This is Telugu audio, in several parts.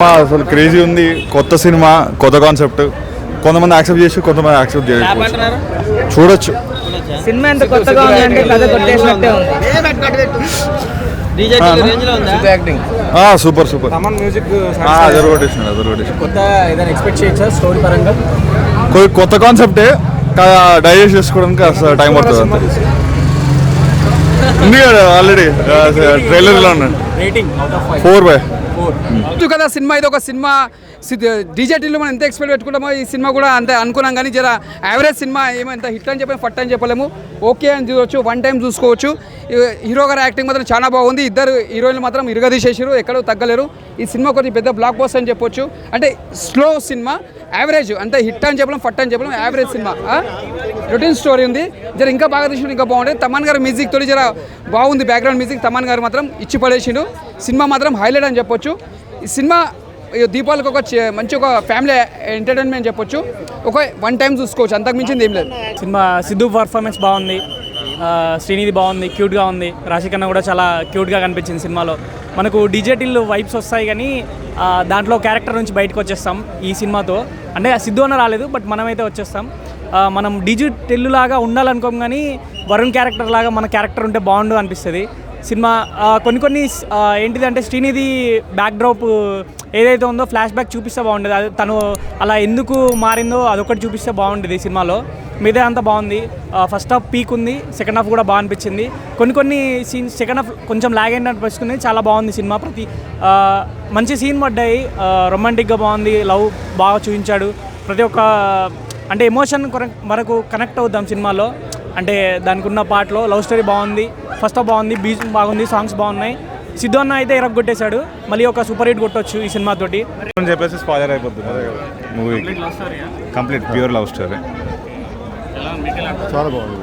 సినిమా అసలు క్రేజీ ఉంది. కొత్త సినిమా కొత్త కాన్సెప్ట్. కొంతమంది యాక్సెప్ట్ చేసి కొంతమంది యాక్సెప్ట్ చేయకపోవచ్చు చూడొచ్చు. సినిమా ఎంత కొత్తగా ఉంది అంటే కథ కొట్టేసినట్టే ఉంది. డీజే రేంజ్లో ఉందా? యాక్టింగ్ ఆ, సూపర్ సూపర్. కొత్త ఏదైనా ఎక్స్పెక్ట్ చేయొచ్చా స్టోరీ పరంగా? కొ- కొత్త కాన్సెప్టే డైజెస్ట్ చేసుకోవడానికి అసలు టైం పడుతుంది అంతే. ఉంది కదా ఆల్రెడీ ట్రైలర్లో ఫైవ్ ఫోర్ బై ఫోర్ కదా సినిమా ఇది ఒక సినిమా. డీజేటీలో మనం ఎంత ఎక్స్పెక్ట్ పెట్టుకుంటామో ఈ సినిమా కూడా అంతే అనుకున్నాం కానీ జర యావరేజ్ సినిమా ఏమో ఎంత హిట్ అని చెప్పి ఫట్ అని చెప్పలేము. ఓకే అని చూడవచ్చు వన్ టైం చూసుకోవచ్చు. హీరో గారి యాక్టింగ్ మాత్రం చాలా బాగుంది. ఇద్దరు హీరోయిన్లు మాత్రం ఇరగదీసేసారు ఎక్కడో తగ్గలేరు. ఈ సినిమా కొంచెం పెద్ద బ్లాక్ బాస్ అని చెప్పొచ్చు. అంటే స్లో సినిమా యావరేజ్ అంతే హిట్ అని చెప్పలేం ఫట్ అని చెప్పలేం యావరేజ్ సినిమా. రొటీన్ స్టోరీ ఉంది. జర ఇంకా బాగా తీసిన ఇంకా బాగుంటుంది తమన్ గారి మ్యూజిక్ తోటి జర బాగుంది బ్యాక్గ్రౌండ్ మ్యూజిక్ తమన్ గారు మాత్రం ఇచ్చి పడేసిండు. సినిమా మాత్రం హైలైట్ అని చెప్పొచ్చు. ఈ సినిమా ఈ దీపావళికి ఒక మంచి ఒక ఫ్యామిలీ ఎంటర్టైన్మెంట్ చెప్పొచ్చు. ఒక వన్ టైం చూసుకోవచ్చు. అంతకు మించింది ఏం లేదు. సినిమా సిద్ధు పర్ఫార్మెన్స్ బాగుంది. శ్రీనిధి బాగుంది క్యూట్గా ఉంది. రాశికన్న కూడా చాలా క్యూట్గా కనిపించింది సినిమాలో. మనకు డిజేటిల్ వైబ్స్ వస్తాయి కానీ దాంట్లో క్యారెక్టర్ నుంచి బయటకు వచ్చేస్తాం ఈ సినిమాతో. అంటే సిద్ధు అన్న రాలేదు బట్ మనమైతే వచ్చేస్తాం. మనం డిజిటల్ లాగా ఉండాలనుకోం కానీ వరుణ్ క్యారెక్టర్ లాగా మన క్యారెక్టర్ ఉంటే బాగుండు అనిపిస్తుంది. సినిమా కొన్ని కొన్ని ఏంటిదంటే శ్రీనిధి బ్యాక్డ్రాప్ ఏదైతే ఉందో ఫ్లాష్ బ్యాక్ చూపిస్తే బాగుండేది. అది తను అలా ఎందుకు మారిందో అదొకటి చూపిస్తే బాగుండేది సినిమాలో. మిగతా అంతా బాగుంది. ఫస్ట్ హాఫ్ పీక్ ఉంది. సెకండ్ హాఫ్ కూడా బాగా అనిపించింది. కొన్ని కొన్ని సీన్స్ సెకండ్ హాఫ్ కొంచెం లాగ్ అయినట్టు అనిపిస్తుంది. చాలా బాగుంది సినిమా ప్రతి మంచి సీన్ పడ్డాయి. రొమాంటిక్గా బాగుంది. లవ్ బాగా చూపించాడు. ప్రతి ఒక్క అంటే ఎమోషన్ మనకు కనెక్ట్ అవుద్దాం సినిమాలో. అంటే దానికి ఉన్న పాటలో లవ్ స్టోరీ బాగుంది ఫస్ట్ బాగుంది బీచ్ బాగుంది సాంగ్స్ బాగున్నాయి. సిద్ధు అన్న అయితే ఇరగ కొట్టేశాడు మళ్ళీ ఒక సూపర్ హిట్ కొట్టొచ్చు ఈ సినిమాతోటి అని చెప్పేసి స్పాయిలర్ అయిపోతుంది movie complete pure love story చాలా బాగుంది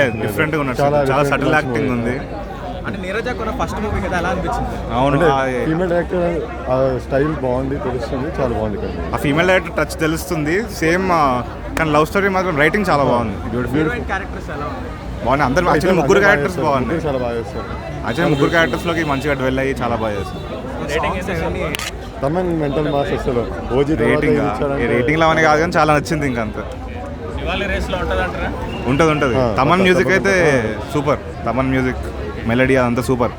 లేదు డిఫరెంట్గా ఉన్నట్టు చాలా సటిల్ యాక్టింగ్ ఉంది. అంటే నీరజ కూడా ఫస్ట్ మూవీ కదా ఎలా అనిపించింది? అవును. ఫీమేల్ ఆ స్టైల్ బాగుంది తెలుస్తుంది చాలా బాగుంది కదా ఆ ఫీమేల్ డైరెక్టర్ టచ్ తెలుస్తుంది సేమ్ కానీ లవ్ స్టోరీ మాత్రం రైటింగ్ చాలా బాగుంది. బ్యూటిఫుల్ క్యారెక్టర్స్ ఎలా ఉంది బాగుంది అందరు యాక్చువల్లీ ముగ్గురు క్యారెక్టర్స్ బాగున్నాయి. చాలా బాగా చేస్తారు. యాక్చువల్లీ ముగ్గురు క్యారెక్టర్స్లోకి మంచిగా డెవెల్ అయ్యి చాలా బాగా చేస్తారు. తమన్ మెంటల్ మాస్ అసలు. ఓజీ రేటింగ్ రేటింగ్ అవన్నీ కాదు కానీ చాలా నచ్చింది ఇంకా అంత. ఉంటుంది ఉంటుంది. తమన్ మ్యూజిక్ అయితే. సూపర్ తమన్ మ్యూజిక్ మెలడీ అదంతా సూపర్.